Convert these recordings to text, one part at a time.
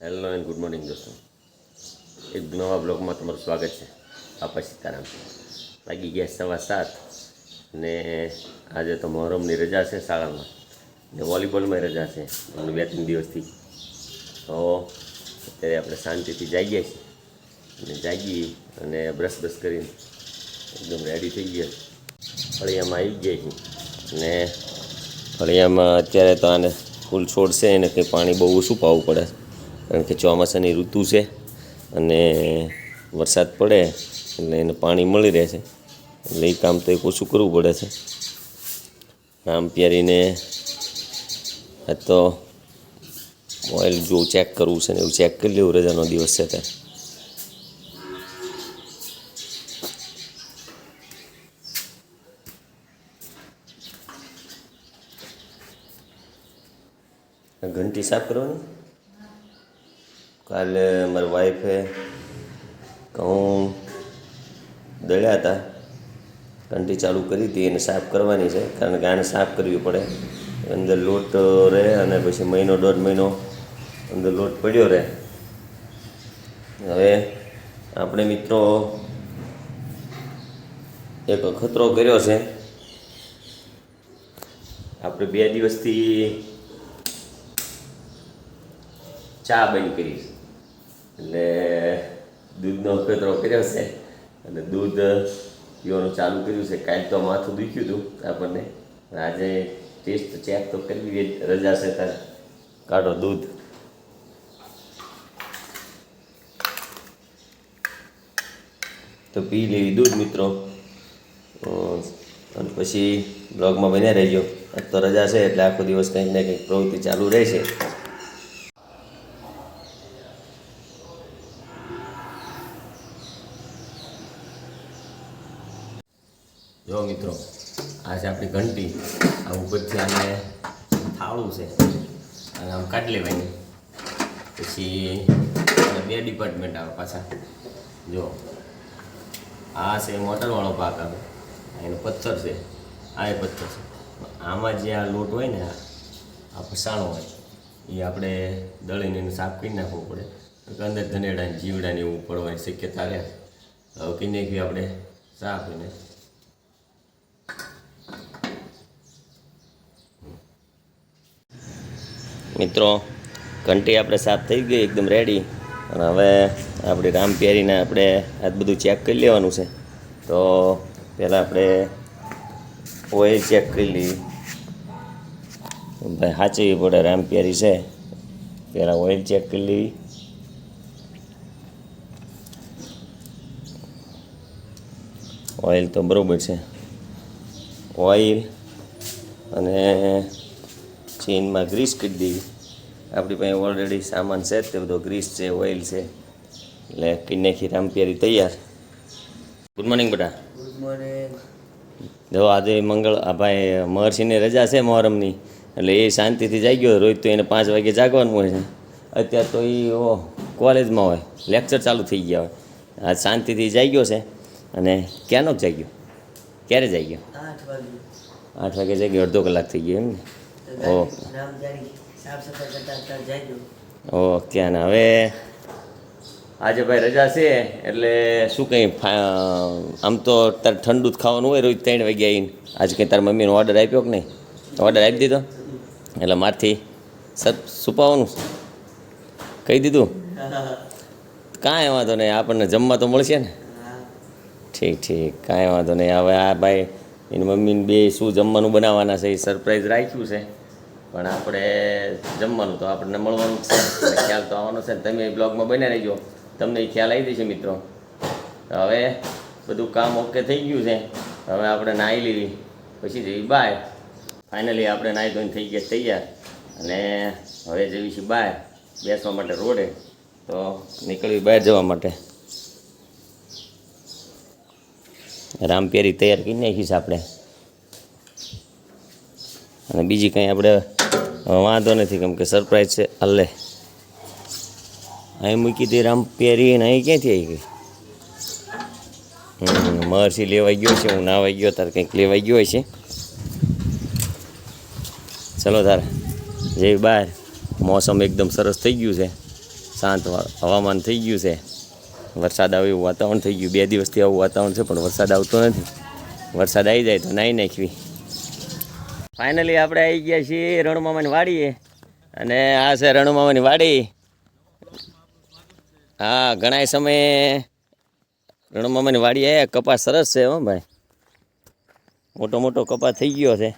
Hello and good morning દોસ્તો. એક નવા બ્લોગમાં તમારું સ્વાગત છે. આપા સીતારામ લાગી ગયા સવા સાત ને આજે તો મોહરમની રજા છે શાળામાં. ને વોલીબોલમાં રજા છે. અમને બે ત્રણ દિવસથી. તો અત્યારે આપણે શાંતિથી જાગીએ છીએ. અને જાગી અને બ્રશ બ્રશ કરીને એકદમ રેડી થઈ ગયા ફળિયામાં આવી ગયા છીએ. ને ફળિયામાં અત્યારે તો આને ફૂલ છોડશે એને કંઈ પાણી બહુ ઓછું પાવું પડે. કારણ કે ચોમાસાની ઋતુ છે અને વરસાદ પડે એટલે એને પાણી મળી રહે છે. એટલે એ કામ તો એક ઓછું કરવું પડે છે. આમ પ્યારીને આ તો ઓઇલ જો ચેક કરવું છે ને એવું ચેક કરી લેવું રજાનો દિવસ છે ત્યારે ઘંટી સાફ કરવાની? કાલે મારી વાઈફે ઘઉં દળ્યા હતા. કંટી ચાલુ કરી હતી એને સાફ કરવાની છે, કારણ કે આને સાફ કરવી પડે. અંદર લોટ રહે અને પછી મહિનો, દોઢ મહિનો અંદર લોટ પડ્યો રહે. હવે આપણે મિત્રો એક ખતરો કર્યો છે. આપણે બે દિવસથી ચા બંધ કરી છે. એટલે દૂધનો અખતરો કર્યો છે અને દૂધ પીવાનું ચાલુ કર્યું છે. કાલ તો માથું દુખ્યું હતું આપણને. આજે ટેસ્ટ ચેક તો કરવી રજા છે તારે. કાઢો દૂધ. તો પી લેવી દૂધ, મિત્રો. અને પછી બ્લોગમાં બન્યા રહેજો. આજ તો રજા છે એટલે આખો દિવસ કંઈક ને કંઈક પ્રવૃત્તિ ચાલુ રહેશે જો મિત્રો આ છે આપણી ઘંટી આ ઉપરથી આને થાળું છે અને આમ કાઢી લેવાની. પછી બે ડિપાર્ટમેન્ટ આવે પાછા. જો, આ છે મોટરવાળો પાક આવે. એનો પથ્થર છે. આ એ પથ્થર છે. આમાં જે આ લોટ હોય ને, આ ફસાણો હોય એ આપણે દળીને એને સાફ કરી નાખવું પડે. અંદર ધનેડા જીવડાને એવું પડવાની શક્યતા રહે. હવે નાખ્યું આપણે? સાફ એને મિત્રો, ઘંટી આપણે સાફ થઈ ગઈ, એકદમ રેડી અને હવે આપણે રામ પ્યારીને આપણે આ બધું ચેક કરી લેવાનું છે. તો પહેલાં આપણે ઓઇલ ચેક કરી લઈએ. ભાઈ, સાચવી પડે, રામ પ્યારી છે. પહેલાં ઓઇલ ચેક કરી લેવી ઓઇલ તો બરાબર છે. ઓઇલ અને ચેઇનમાં ગ્રીસ કરી દેવી આપણી પાસે ઓલરેડી સામાન છે તે બધો ગ્રીસ છે ઓઇલ છે. એટલે કરી નાખી રામપિયારી તૈયાર. ગુડ મોર્નિંગ બેટા. ગુડ મોર્નિંગ જો આજે મંગળ આ ભાઈ મહર્ષિની રજા છે મોહરમની એટલે એ શાંતિથી જાગ્યો રોજ તો એને પાંચ વાગે જાગવાનું હોય છે. અત્યારે તો એ કોલેજમાં હોય લેક્ચર ચાલુ થઈ ગયા હોય. આ શાંતિથી જાગ્યો છે. અને ક્યાંનો જ જાગ્યો? ક્યારે જાગ્યો? આઠ વાગે જાગ્યો અડધો કલાક થઈ ગયો એમ ને? ઓકે અને હવે આજે ભાઈ રજા છે એટલે શું કંઈ આમ તો તારે ઠંડુ જ ખાવાનું હોય રોજ ત્રણ વાગ્યા આવીને. આજે કંઈ તારા મમ્મીનો ઓર્ડર આપ્યો કે નહીં? ઓર્ડર આપી દીધો? એટલે મારથી સર સુપાવાનું કહી દીધું? કાંઈ વાંધો નહીં આપણને જમવા તો મળશે ને. ઠીક ઠીક કાંઈ વાંધો નહીં. હવે આ ભાઈ એની મમ્મીને બે શું જમવાનું બનાવવાના છે એ સરપ્રાઈઝ રાખ્યું છે. પણ આપણે જમવાનું તો આપણને મળવાનું છે. ખ્યાલ તો આવવાનો છે તમે બ્લોગમાં બન્યા રહેજો. તમને એ ખ્યાલ આવી જશે મિત્રો. હવે બધું કામ ઓકે થઈ ગયું છે. હવે આપણે નાહી લેવી પછી જઈએ બાય. ફાઇનલી આપણે નાહી ધોઈને થઈ ગયા તૈયાર. અને હવે જઈએ છીએ બહાર બેસવા માટે રોડે. તો નીકળવી બહાર જવા માટે. રામપેરી તૈયાર કરી નાખીશ આપણે. અને બીજી કંઈ આપણે વાંધો નથી કેમ કે સરપ્રાઈઝ છે અલ્લે. અહીં મૂકી હતી રામપેરી અને અહીં ક્યાંથી આવી ગઈ? મહર્ષિ લેવાઈ ગયો છે, હું નાવાઈ ગયો, તારે કંઈક લેવાઈ ગયો છે. ચલો તારે, જય બહાર મોસમ એકદમ સરસ થઈ ગયું છે. શાંત હવામાન થઈ ગયું છે. વરસાદ આવે એવું વાતાવરણ થઈ ગયું. બે દિવસથી આવું વાતાવરણ છે, પણ વરસાદ આવતો નથી. વરસાદ આવી જાય તો નાહી નાખવી. ફાઇનલી આપણે આવી ગયા છીએ રણમામાની વાડીએ. અને આ છે રણમામાની વાડી. હા ઘણા સમયે રણમામાની વાડી આવ્યા કપાસ સરસ છે, હો ભાઈ. મોટો મોટો કપાસ થઈ ગયો છે.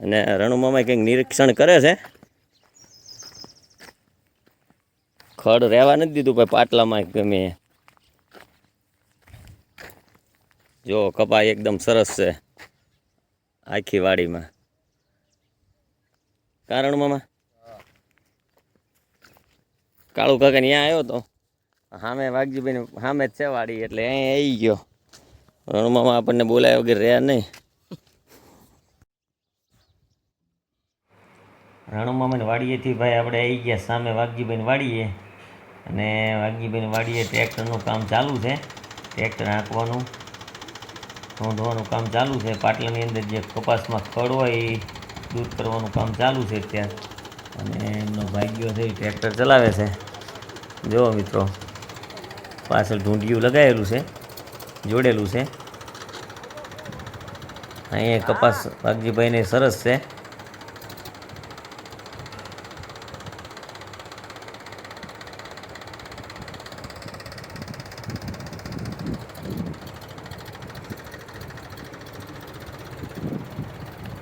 અને રણુમામા કંઈક નિરીક્ષણ કરે છે. ખડ રહેવા નથી દીધું ભાઈ, પાટલામાં ગમે જો કપાઈ એકદમ સરસ છે આખી વાડીમાં. કારણ મામા? કાળુ કાકા ત્યાં આવ્યો તો? સામે વાઘજીભાઈ સામે જ છે વાડી, એટલે અહીં આવી ગયો. રણમામા આપણને બોલાય વગર રહ્યા નહીં. રણુમામાની વાડીએથી ભાઈ આપણે આવી ગયા, સામે વાઘજીભાઈની વાડીએ. અને વાઘજીભાઈની વાડીએ ટ્રેક્ટરનું કામ ચાલુ છે. ટ્રેક્ટર હાંકવાનું ધોવાનું કામ ચાલુ છે. પાટલાની અંદર જે કપાસમાં ખડ હોય એ દૂર કરવાનું કામ ચાલુ છે અત્યારે. અને એમનો ભાગ્યો છે ટ્રેક્ટર ચલાવે છે. જુઓ મિત્રો, પાછળ ઢૂંઢિયું લગાવેલું છે, જોડેલું છે. અહીંયા કપાસ વાઘજીભાઈને સરસ છે.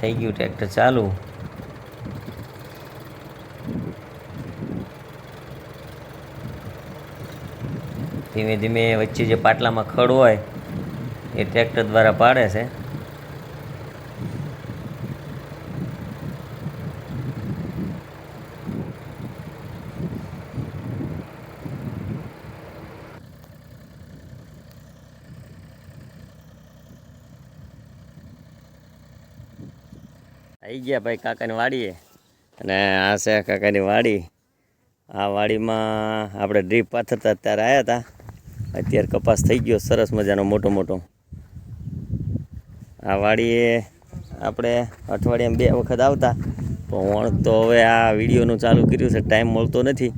થઈ ગયું ટ્રેક્ટર ચાલુ. ધીમે ધીમે વચ્ચે જે પાટલામાં ખડ હોય, એ ટ્રેક્ટર દ્વારા પાડે છે. આવી ગયા ભાઈ કાકાની વાડીએ. અને આ છે કાકાની વાડી. આ વાડીમાં આપણે ડ્રીપ પાથરતા ત્યારે આવ્યા હતા અત્યારે કપાસ થઈ ગયો, સરસ મજાનો, મોટો મોટો. આ વાડીએ આપણે અઠવાડિયામાં બે વખત આવતા. પણ તો હવે આ વિડીયોનું ચાલુ કર્યું છે, ટાઈમ મળતો નથી.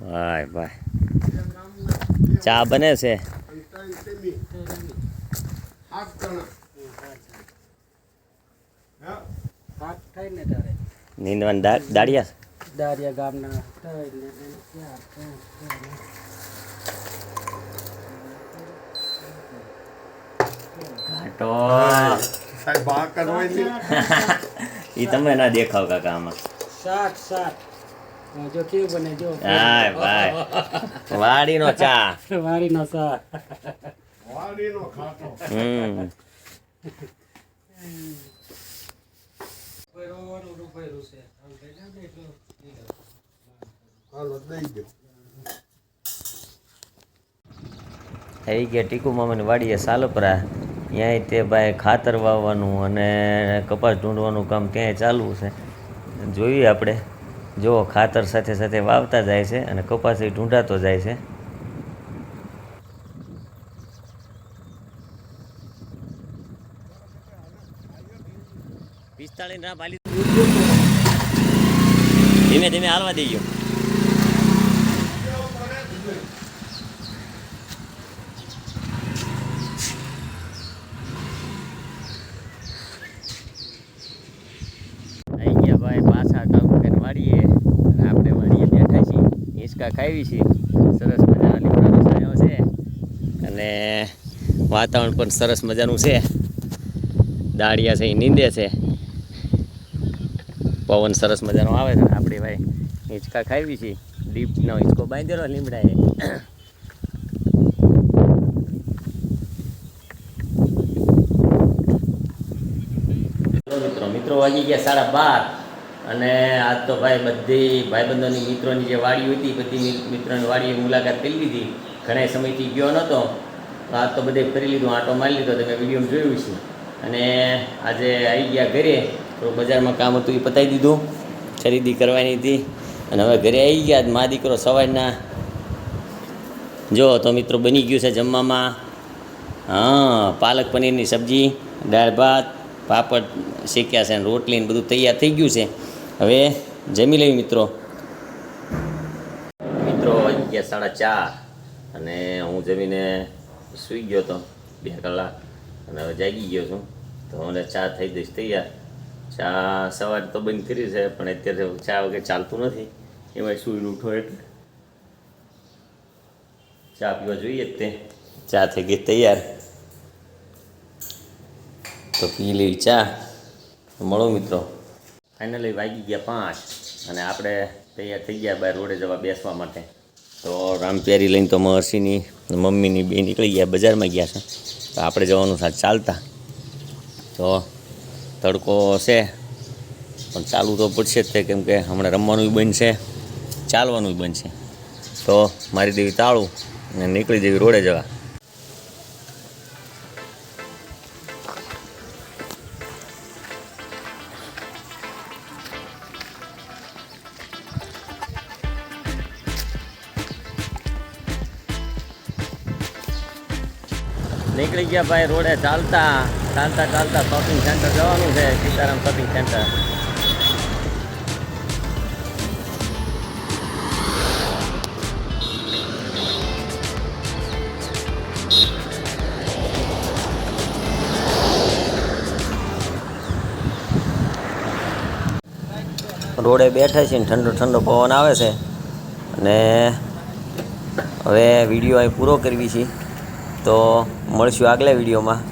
હાય ભાઈ. ચા બને છે? ભાગ થાય ને તારે. નીંદવાન દાડિયા? દાડિયા ગામના ને. ઘાટો સાહેબ આ કરવાય નહીં એ તમે ના દેખાવ કાકા આમાં. સાત સાત. હા, જો કેવું બને જો હાય ભાઈ. વાડીનો ચા. વાડીનો ખાતો હમ થઈ ગયા ટીકુ મામાની વાડીએ સાલપરા. ત્યાંય તે ભાઈ ખાતર વાવવાનું અને કપાસ ઢૂંઢવાનું કામ ત્યાંય ચાલુ છે. જોઈએ આપણે. જો ખાતર સાથે સાથે વાવતા જાય છે અને કપાસ એ ઢૂંઢાતો જાય છે. પિસ્તાળીસ ના પાલી ધીમે ધીમે હાલવા દઈએ આવી ભાઈ પાછા કામ વાડીએ અને આપણે વાડીએ બેઠા હિંચકા ખાવી છીએ સરસ મજાના લીમડાનો છાંયો છે. અને વાતાવરણ પણ સરસ મજાનું છે. દાળિયા છે એ નીંદે છે. પવન સરસ મજાનો આવે છે આપણે ભાઈ. હિંચકા ખાવી છીએ ડીપનો હિંચકો બાંધેલો, લીમડાએ. મિત્રો મિત્રો વાગી ગયા સાડા બાર. અને આજ તો ભાઈ બધી ભાઈબંધોની મિત્રોની જે વાડી હતી, બધી મિત્રોની વાડીએ મુલાકાત કરી લીધી. ઘણા સમયથી ગયો નહોતો. આજ તો બધે ફરી લીધું, આંટો મારી લીધો તમે વીડિયો જોયું છે. અને આજે આવી ગયા ઘરે. તો બજારમાં કામ હતું એ પતાવી દીધું. ખરીદી કરવાની હતી. અને હવે ઘરે આવી ગયા. મા દીકરો સવારના જો તો મિત્રો બની ગયું છે જમવામાં. હા, પાલક પનીરની સબ્જી, દાળ ભાત, પાપડ શેક્યા છે અને રોટલી ને બધું તૈયાર થઈ ગયું છે. હવે જમી લેવી મિત્રો. મિત્રો આવી ગયા સાડા ચાર અને હું જમીને સૂઈ ગયો હતો બે કલાક. અને હવે જાગી ગયો છું. તો મને ચા થઈ દઈશ. તૈયાર? ચા સવારે તો બંધ કરી છે પણ અત્યારે ચા વગર ચાલતું નથી. એમાં સુઈ ઉઠો એટલે. ચા પીવા જોઈએ જ તે. ચા થઈ ગઈ તૈયાર. તો પી લેવી ચા. મળો મિત્રો. ફાઇનલી વાગી ગયા પાંચ અને આપણે તૈયાર થઈ ગયા બહાર રોડે જવા બેસવા માટે. તો રામપ્યારી લઈને તો મહર્ષિની મમ્મીની બે નીકળી ગયા બજારમાં ગયા છે. તો આપણે જવાનું સાથે ચાલતા. તો તડકો છે. પણ ચાલુ તો પડશે જ તે, કેમ કે હમણાં રમવાનું બનશે ચાલવાનું બનશે તો મારી દેવી તાળું અને નીકળી જેવી રોડે જવા. નીકળી ગયા ભાઈ રોડે ચાલતા. ચાલતા ચાલતા શોપિંગ સેન્ટર જવાનું છે, સીતારામ શોપિંગ સેન્ટર રોડે બેઠા છીએ ઠંડો ઠંડો પવન આવે છે. અને હવે વીડિયો અહીં પૂરો કરવી છે. તો મળશું આગલા વિડીયોમાં.